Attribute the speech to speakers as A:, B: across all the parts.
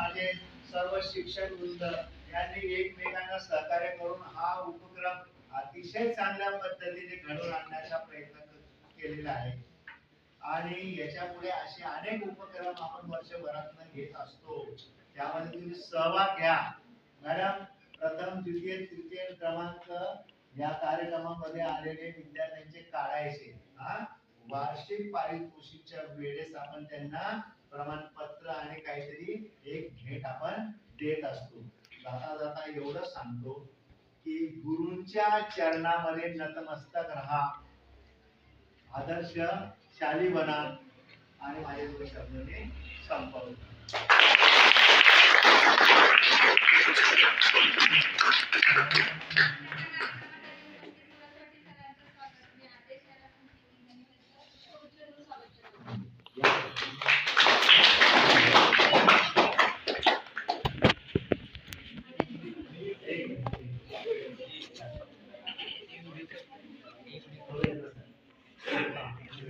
A: माझे सर्व शिक्षक वृंद यांनी एकमेकांना सहकार्य करून हा उपक्रम अतिशय चांगल्या पद्धतीने घडवून आणण्याचा प्रयत्न केलेला आहे. आणि याच्यापुढे असे अनेक उपक्रम आपण वर्षभरात घेत असतो. त्यामध्ये तुम्ही सहभाग घ्या. मॅडम प्रथम द्वितीय तृतीय क्रमांक या कार्यक्रमामध्ये आलेले विद्यार्थ्यांचे काढायचे. हा? वार्षिक पारितोषिकच्या वेळेस आपण त्यांना प्रमाणपत्र आणि काहीतरी एक भेट आपण देत असतो. जाता जाता एवढं सांगतो की गुरूंच्या चरणामध्ये नतमस्तक राहा. आदर्श शाली बना आणि माझे शब्दाने शब्द संपवतो.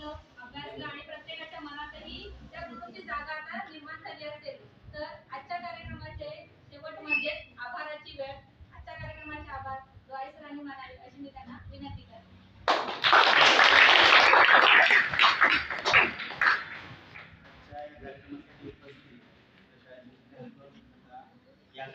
B: माध्यमातून अभ्यासलं आणि प्रत्येकाच्या मनातही त्या जागा आता निर्माण झाली असेल. तर आजच्या कार्यक्रमाचे शेवट म्हणजे आभाराची वेळ. आजच्या कार्यक्रमाचे आभार. द्वारे सरांनी मानावे अशी मी त्यांना विनंती करते.
C: या